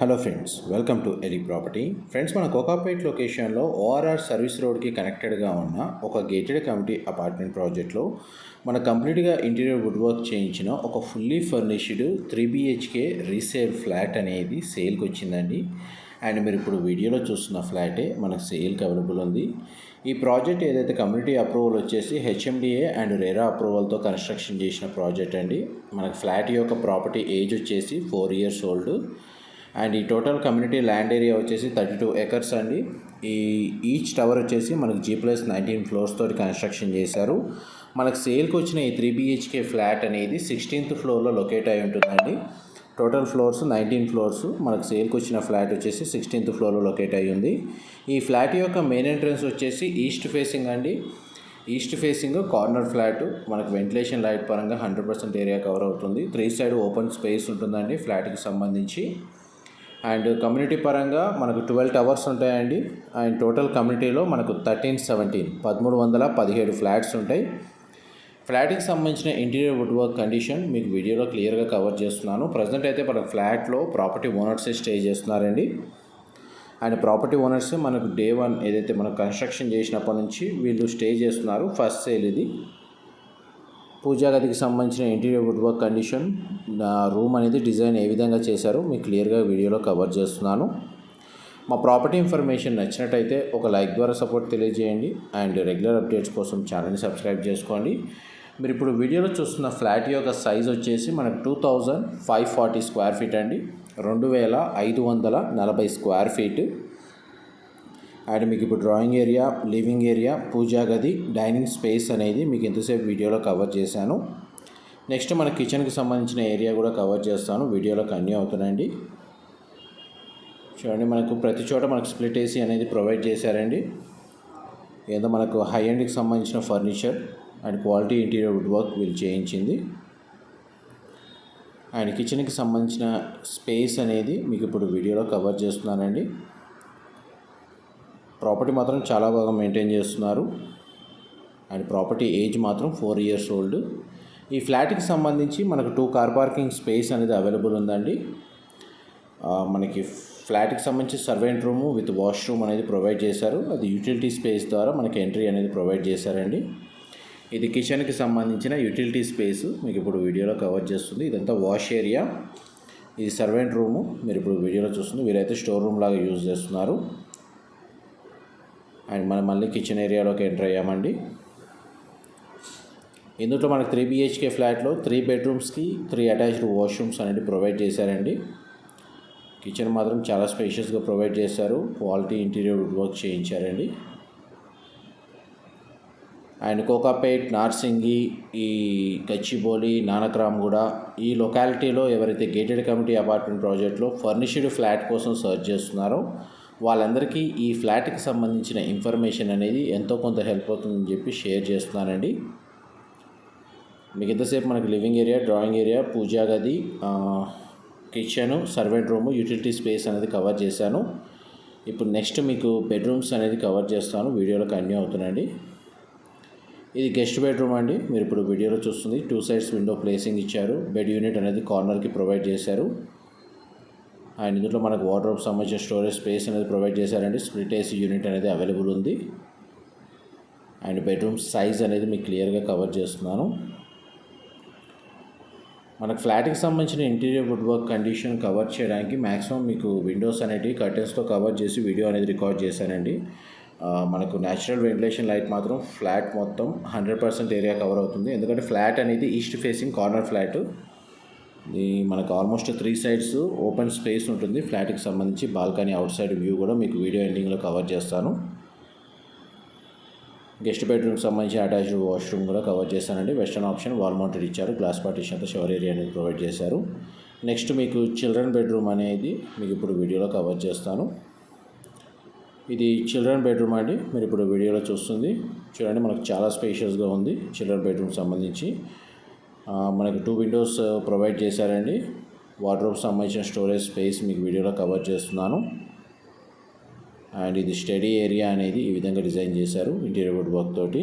Hello friends welcome to Eli property friends మన కోకాపేట్ లొకేషన్లో ORR service రోడ్కి కనెక్టెడ్గా ఉన్న ఒక గేటెడ్ కమిటీ అపార్ట్మెంట్ ప్రాజెక్ట్లో మన కంప్లీట్గా ఇంటీరియర్ వుడ్ వర్క్ చేయించిన ఒక fully furnished three BHK resale flat అనేది సేల్కి వచ్చిందండి. అండ్ మీరు ఇప్పుడు వీడియోలో చూస్తున్న ఫ్లాటే మనకు సేల్కి అవైలబుల్ ఉంది. ఈ ప్రాజెక్ట్ ఏదైతే కమ్యూనిటీ అప్రూవల్ వచ్చేసి హెచ్ఎండిఏ అండ్ రేరా అప్రూవల్తో కన్స్ట్రక్షన్ చేసిన ప్రాజెక్ట్ అండి. మనకు ఫ్లాట్ యొక్క ప్రాపర్టీ ఏజ్ వచ్చేసి ఫోర్ ఇయర్స్ ఓల్డ్. అండ్ ఈ టోటల్ కమ్యూనిటీ ల్యాండ్ ఏరియా వచ్చేసి థర్టీ టూ ఎకర్స్ అండి. ఈ ఈచ్ టవర్ వచ్చేసి మనకు జీ ప్లస్ నైన్టీన్ ఫ్లోర్స్ తోటి కన్స్ట్రక్షన్ చేశారు. మనకు సేల్కి వచ్చిన ఈ త్రీ బిహెచ్కే ఫ్లాట్ అనేది సిక్స్టీన్త్ ఫ్లోర్లో లొకేట్ అయి ఉంటుందండి. Total floors nineteen floors. మనకు సేల్కి వచ్చిన ఫ్లాట్ వచ్చేసి సిక్స్టీన్త్ ఫ్లోర్లో లొకేట్ అయి ఉంది. ఈ ఫ్లాట్ యొక్క మెయిన్ ఎంట్రన్స్ వచ్చేసి ఈస్ట్ ఫేసింగ్ అండి. East facing corner flat. మనకు వెంటిలేషన్ లైట్ పరంగా హండ్రెడ్ పర్సెంట్ ఏరియా కవర్ అవుతుంది. త్రీ సైడ్ ఓపెన్ స్పేస్ ఉంటుందండి ఫ్లాట్కి సంబంధించి. అండ్ కమ్యూనిటీ పరంగా మనకు ట్వెల్వ్ టవర్స్ ఉంటాయండి. అండ్ టోటల్ కమ్యూనిటీలో మనకు థర్టీన్ సెవెంటీన్ పదమూడు వందల పదిహేడు ఫ్లాట్స్ ఉంటాయి. ఫ్లాట్కి సంబంధించిన ఇంటీరియర్ వుడ్ వర్క్ కండిషన్ మీకు వీడియోలో క్లియర్గా కవర్ చేస్తున్నాను. ప్రజెంట్ అయితే మన ఫ్లాట్లో ప్రాపర్టీ ఓనర్సే స్టే చేస్తున్నారండి. అండ్ ప్రాపర్టీ ఓనర్స్ మనకు డే వన్ ఏదైతే మనం కన్స్ట్రక్షన్ చేసినప్పటి నుంచి వీళ్ళు స్టే చేస్తున్నారు ఫస్ట్ సేల్ ఇది. పూజా గదికి సంబంధించిన interior wood work condition room అనేది డిజైన్ ఏ విధంగా చేశారో మీకు క్లియర్గా వీడియోలో కవర్ చేస్తున్నాను. మా ప్రాపర్టీ ఇన్ఫర్మేషన్ నచ్చినట్టయితే ఒక లైక్ ద్వారా సపోర్ట్ తెలియజేయండి. అండ్ రెగ్యులర్ అప్డేట్స్ కోసం ఛానల్ని సబ్స్క్రైబ్ చేసుకోండి. మీరు ఇప్పుడు వీడియోలో చూస్తున్న ఫ్లాట్ యొక్క సైజ్ వచ్చేసి మనకు two thousand five forty square feet అండి. రెండు వేల ఐదు వందల నలభై స్క్వేర్ ఫీట్ అండ్ మీకు ఇప్పుడు drawing area living area puja గది డైనింగ్ స్పేస్ అనేది మీకు ఎంతసేపు వీడియోలో కవర్ చేశాను. నెక్స్ట్ మన కిచెన్కి సంబంధించిన ఏరియా కూడా కవర్ చేస్తాను. వీడియోలో కన్యూ అవుతున్నాయండి చూడండి మనకు ప్రతి చోట మనకు స్ప్లిట్ ఏసీ అనేది ప్రొవైడ్ చేశారండి. ఏదో మనకు హై ఎండ్కి సంబంధించిన furniture and quality interior wood work వీళ్ళు చేయించింది. అండ్ కిచెన్కి సంబంధించిన స్పేస్ అనేది మీకు ఇప్పుడు వీడియోలో కవర్ చేస్తున్నానండి. ప్రాపర్టీ మాత్రం చాలా బాగా మెయింటైన్ చేస్తున్నారు. అండ్ ప్రాపర్టీ ఏజ్ మాత్రం ఫోర్ ఇయర్స్ ఓల్డ్. ఈ ఫ్లాట్కి సంబంధించి మనకు టూ కార్ పార్కింగ్ స్పేస్ అనేది అవైలబుల్ ఉందండి. మనకి ఫ్లాట్కి సంబంధించి సర్వెంట్ రూము విత్ వాష్రూమ్ అనేది ప్రొవైడ్ చేశారు. అది యూటిలిటీ స్పేస్ ద్వారా మనకి ఎంట్రీ అనేది ప్రొవైడ్ చేశారండి. ఇది కిచెన్కి సంబంధించిన యూటిలిటీ స్పేస్ మీకు ఇప్పుడు వీడియోలో కవర్ చేస్తుంది. ఇదంతా వాష్ ఏరియా. ఇది సర్వెంట్ రూము. మీరు ఇప్పుడు వీడియోలో చూస్తుంది. వీరైతే స్టోర్ రూమ్ లాగా యూజ్ చేస్తున్నారు. అండ్ మనం మళ్ళీ కిచెన్ ఏరియాలోకి ఎంటర్ అయ్యామండి. ఇందులో మనకు త్రీ బిహెచ్కే ఫ్లాట్లో త్రీ బెడ్రూమ్స్కి త్రీ అటాచ్డ్ వాష్రూమ్స్ అనేది ప్రొవైడ్ చేశారండి. కిచెన్ మాత్రం చాలా స్పేషియస్గా ప్రొవైడ్ చేశారు. క్వాలిటీ ఇంటీరియర్ వర్క్ చేయించారండి. అండ్ కోకాపేట్ నార్సింగి ఈ గచ్చిబౌలి నానక్రామ్గూడ ఈ లొకాలిటీలో ఎవరైతే గేటెడ్ కమిటీ అపార్ట్మెంట్ ప్రాజెక్ట్లో ఫర్నిష్డ్ ఫ్లాట్ కోసం సర్చ్ చేస్తున్నారో వాళ్ళందరికీ ఈ ఫ్లాట్కి సంబంధించిన ఇన్ఫర్మేషన్ అనేది ఎంతో కొంత హెల్ప్ అవుతుందని చెప్పి షేర్ చేస్తున్నానండి. మీకు ఎంతసేపు మనకి living area drawing area puja గది kitchen servant room utility space అనేది కవర్ చేశాను. ఇప్పుడు నెక్స్ట్ మీకు బెడ్రూమ్స్ అనేది కవర్ చేస్తాను. వీడియోలో కన్యూ అవుతున్నాయండి ఇది గెస్ట్ బెడ్రూమ్ అండి. మీరు ఇప్పుడు వీడియోలో చూస్తుంది. టూ సైడ్స్ విండో ప్లేసింగ్ ఇచ్చారు. బెడ్ యూనిట్ అనేది కార్నర్కి ప్రొవైడ్ చేశారు. అండ్ ఇందులో మనకు వాటర్ సంబంధించిన స్టోరేజ్ స్పేస్ అనేది ప్రొవైడ్ చేశారండి. స్ప్లిట్ ఏసీ యూనిట్ అనేది అవైలబుల్ ఉంది. అండ్ బెడ్రూమ్ సైజ్ అనేది మీకు క్లియర్గా కవర్ చేస్తున్నాను. మనకు ఫ్లాట్కి సంబంధించిన interior wood work condition cover చేయడానికి మ్యాక్సిమం మీకు విండోస్ అనేటివి కర్టెన్స్తో కవర్ చేసి వీడియో అనేది రికార్డ్ చేశానండి. మనకు న్యాచురల్ వెంటిలేషన్ లైట్ మాత్రం ఫ్లాట్ మొత్తం హండ్రెడ్ పర్సెంట్ ఏరియా కవర్ అవుతుంది. ఎందుకంటే ఫ్లాట్ అనేది ఈస్ట్ ఫేసింగ్ కార్నర్ ఫ్లాట్. మనకు almost three sides open space ఉంటుంది. ఫ్లాట్కి సంబంధించి బాల్కనీ అవుట్ సైడ్ వ్యూ కూడా మీకు వీడియో ఎండింగ్లో కవర్ చేస్తాను. గెస్ట్ బెడ్రూమ్కి సంబంధించి అటాచ్డ్ వాష్రూమ్ కూడా కవర్ చేశానండి. వెస్టర్న్ ఆప్షన్ వాల్ మౌంటెడ్ ఇచ్చారు. గ్లాస్ పార్టీషన్తో షవర్ ఏరియా అనేది ప్రొవైడ్ చేశారు. నెక్స్ట్ మీకు చిల్డ్రన్ బెడ్రూమ్ అనేది మీకు ఇప్పుడు వీడియోలో కవర్ చేస్తాను. ఇది చిల్డ్రన్ బెడ్రూమ్ అండి. మీరు ఇప్పుడు వీడియోలో చూస్తుంది. చూడండి మనకు చాలా స్పేషియస్గా ఉంది. చిల్డ్రన్ బెడ్రూమ్ సంబంధించి. మనకు టూ విండోస్ ప్రొవైడ్ చేశారండి. వార్డ్రోబ్ సంబంధించిన స్టోరేజ్ స్పేస్ మీకు వీడియోలో కవర్ చేస్తున్నాను. అండ్ ఇది స్టడీ ఏరియా అనేది ఈ విధంగా డిజైన్ చేశారు ఇంటీరియర్ వర్క్ తోటి.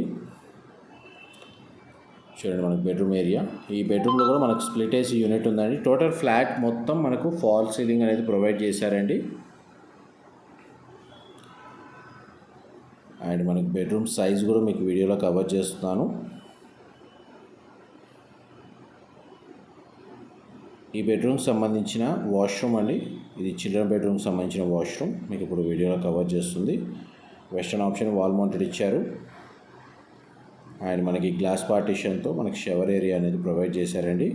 చూడండి మనకు బెడ్రూమ్ ఏరియా ఈ బెడ్రూమ్లో కూడా మనకు స్ప్లిట్ ఏసీ యూనిట్ ఉందండి. టోటల్ ఫ్లాట్ మొత్తం మనకు ఫాల్ సీలింగ్ అనేది ప్రొవైడ్ చేశారండి. అండ్ మనకు బెడ్రూమ్ సైజ్ కూడా మీకు వీడియోలో కవర్ చేస్తున్నాను. ఈ బెడ్రూమ్కి సంబంధించిన వాష్రూమ్ అండి. ఇది చిల్డ్రన్ బెడ్రూమ్కి సంబంధించిన వాష్రూమ్. మీకు ఇప్పుడు వీడియోలో కవర్ చేస్తుంది. వెస్టర్న్ ఆప్షన్ వాల్ మౌంటెడ్ ఇచ్చారు. అండ్ మనకి గ్లాస్ పార్టీషన్తో మనకి షవర్ ఏరియా అనేది ప్రొవైడ్ చేశారండి.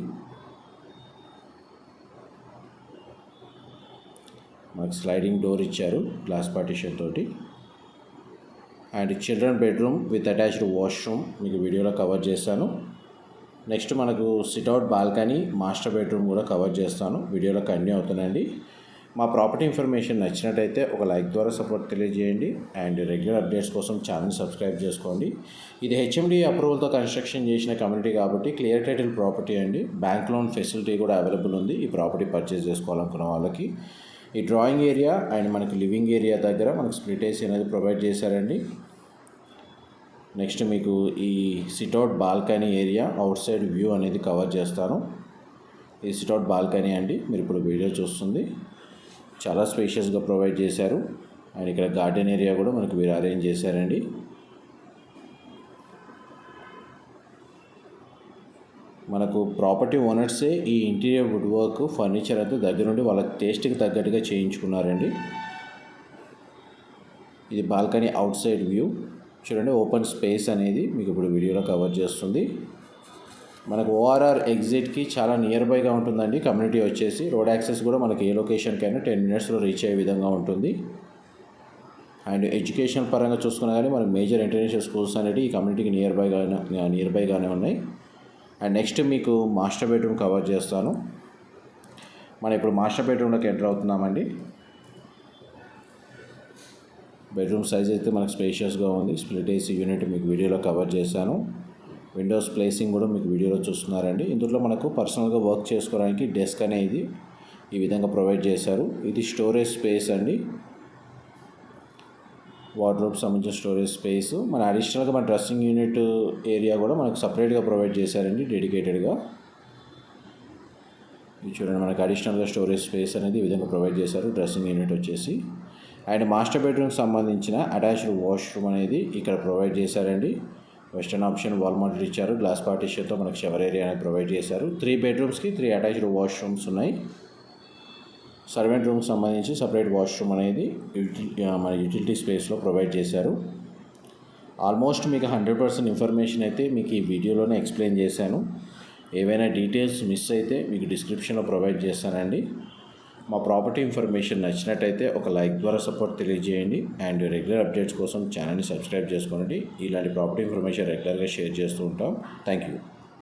మనకి స్లైడింగ్ డోర్ ఇచ్చారు గ్లాస్ పార్టీషన్ తోటి. And children bedroom with attached washroom మీకు వీడియోలో కవర్ చేశాను. నెక్స్ట్ మనకు sit out balcony master bedroom కూడా కవర్ చేస్తాను. వీడియోలో కంటిన్యూ అవుతుందండి. మా ప్రాపర్టీ ఇన్ఫర్మేషన్ నచ్చినట్టయితే ఒక లైక్ ద్వారా సపోర్ట్ తెలియజేయండి. అండ్ రెగ్యులర్ అప్డేట్స్ కోసం ఛానల్ సబ్స్క్రైబ్ చేసుకోండి. ఇది హెచ్ఎండి అప్రూవల్తో కన్స్ట్రక్షన్ చేసిన కమ్యూనిటీ కాబట్టి క్లియర్ టైటిల్ ప్రాపర్టీ అండి. బ్యాంక్ లోన్ ఫెసిలిటీ కూడా అవైలబుల్ ఉంది. ఈ ప్రాపర్టీ పర్చేస్ చేసుకోవాలనుకున్న వాళ్ళకి. ఈ డ్రాయింగ్ ఏరియా అండ్ మనకి లివింగ్ ఏరియా దగ్గర మనకు స్ప్లిట్ ఏసీ అనేది ప్రొవైడ్ చేశారండి. నెక్స్ట్ మీకు ఈ sit out balcony area outside view అనేది కవర్ చేస్తాను. ఈ సిట్అవుట్ బాల్కనీ అండి మీరు ఇప్పుడు వీడియో చూస్తుంది. చాలా స్పేషియస్గా ప్రొవైడ్ చేశారు. అండ్ ఇక్కడ గార్డెన్ ఏరియా కూడా మనకు మీరు అరేంజ్ చేశారండి. మనకు ప్రాపర్టీ ఓనర్సే ఈ ఇంటీరియర్ వుడ్ వర్క్ ఫర్నిచర్ అయితే దగ్గరుండి వాళ్ళ టేస్ట్కి తగ్గట్టుగా చేయించుకున్నారండి. ఇది బాల్కనీ అవుట్ సైడ్ వ్యూ చూడండి ఓపెన్ స్పేస్ అనేది మీకు ఇప్పుడు వీడియోలో కవర్ చేస్తుంది. మనకు ఓఆర్ఆర్ ఎగ్జిట్కి చాలా నియర్ బైగా ఉంటుందండి. కమ్యూనిటీ వచ్చేసి రోడ్ యాక్సెస్ కూడా మనకి ఏ లొకేషన్కైనా టెన్ మినిట్స్లో రీచ్ అయ్యే విధంగా ఉంటుంది. అండ్ ఎడ్యుకేషన్ పరంగా చూసుకున్నా కానీ మనకి మేజర్ ఇంటర్నేషనల్ స్కూల్స్ అనేవి ఈ కమ్యూనిటీకి నియర్ బైగానే నియర్ బైగానే ఉన్నాయి. అండ్ నెక్స్ట్ మీకు మాస్టర్ బెడ్రూమ్ కవర్ చేస్తాను. మనం ఇప్పుడు మాస్టర్ బెడ్రూమ్లోకి ఎంటర్ అవుతున్నామండి. బెడ్రూమ్ సైజ్ అయితే మనకు స్పేషియస్గా ఉంది. స్ప్లిట్ ఏసీ యూనిట్ మీకు వీడియోలో కవర్ చేశాను. విండోస్ ప్లేసింగ్ కూడా మీకు వీడియోలో చూస్తున్నారండి. ఇందులో మనకు పర్సనల్గా వర్క్ చేసుకోవడానికి డెస్క్ అనేది ఈ విధంగా ప్రొవైడ్ చేశారు. ఇది స్టోరేజ్ స్పేస్ అండి. వార్డ్రోబ్ సంబంధించిన స్టోరేజ్ స్పేస్. మన అడిషనల్గా మన డ్రెస్సింగ్ యూనిట్ ఏరియా కూడా మనకు సపరేట్గా ప్రొవైడ్ చేశారండి డెడికేటెడ్గా. ఇది చూడండి మనకు అడిషనల్గా స్టోరేజ్ స్పేస్ అనేది ఈ విధంగా ప్రొవైడ్ చేశారు. డ్రెస్సింగ్ యూనిట్ వచ్చేసి అండ్ మాస్టర్ బెడ్రూమ్కి సంబంధించిన అటాచ్డ్ వాష్రూమ్ అనేది ఇక్కడ ప్రొవైడ్ చేశారండి. వెస్టర్న్ ఆప్షన్ వాల్ మౌంటెడ్ ఇచ్చారు. గ్లాస్ పార్టీషన్తో మనకు షవర్ ఏరియా అనేది ప్రొవైడ్ చేశారు. త్రీ బెడ్రూమ్స్కి త్రీ అటాచ్డ్ వాష్రూమ్స్ ఉన్నాయి. సర్వెంట్ రూమ్కి సంబంధించి సపరేట్ వాష్రూమ్ అనేది మన యూటిలిటీ స్పేస్లో ప్రొవైడ్ చేశారు. ఆల్మోస్ట్ మీకు హండ్రెడ్ పర్సెంట్ ఇన్ఫర్మేషన్ అయితే మీకు ఈ వీడియోలోనే ఎక్స్ప్లెయిన్ చేశాను. ఏవైనా డీటెయిల్స్ మిస్ అయితే మీకు డిస్క్రిప్షన్లో ప్రొవైడ్ చేస్తానండి. మా ప్రాపర్టీ ఇన్ఫర్మేషన్ నచ్చినట్టయితే ఒక లైక్ ద్వారా సపోర్ట్ తెలియజేయండి అండ్ రెగ్యులర్ అప్డేట్స్ కోసం ఛానల్ని సబ్స్క్రైబ్ చేసుకోండి. ఇలాంటి ప్రాపర్టీ ఇన్ఫర్మేషన్ రెగ్యులర్గా షేర్ చేస్తూ ఉంటాం. Thank you.